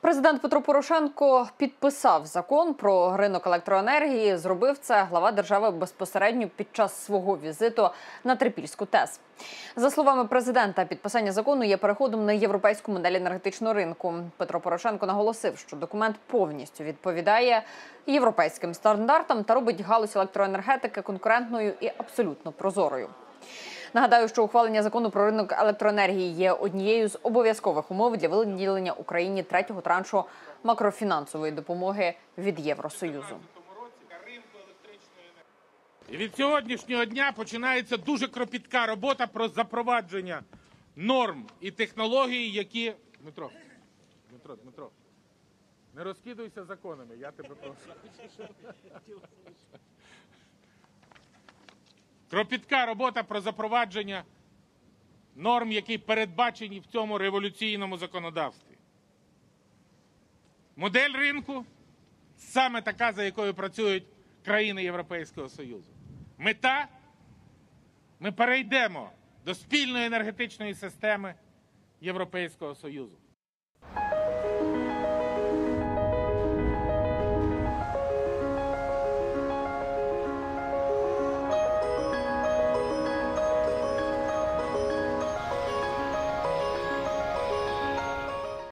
Президент Петро Порошенко підписав закон про ринок електроенергії. Зробив це глава держави безпосередньо під час свого візиту на Трипільську ТЕС. За словами президента, підписання закону є переходом на європейську модель енергетичного ринку. Петро Порошенко наголосив, що документ повністю відповідає європейським стандартам та робить галузь електроенергетики конкурентною і абсолютно прозорою. Нагадаю, що ухвалення закону про ринок електроенергії є однією з обов'язкових умов для виділення Україні третього траншу макрофінансової допомоги від Євросоюзу. Від сьогоднішнього дня починається дуже кропітка робота про запровадження норм і технологій, які. Дмитро, Дмитро, Дмитро, не розкидуйся законами, я тебе прошу. Кропітка робота про запровадження норм, які передбачені в цьому революційному законодавстві. Модель ринку саме така, за якою працюють країни Європейського Союзу. Мета ми перейдемо до спільної енергетичної системи Європейського Союзу.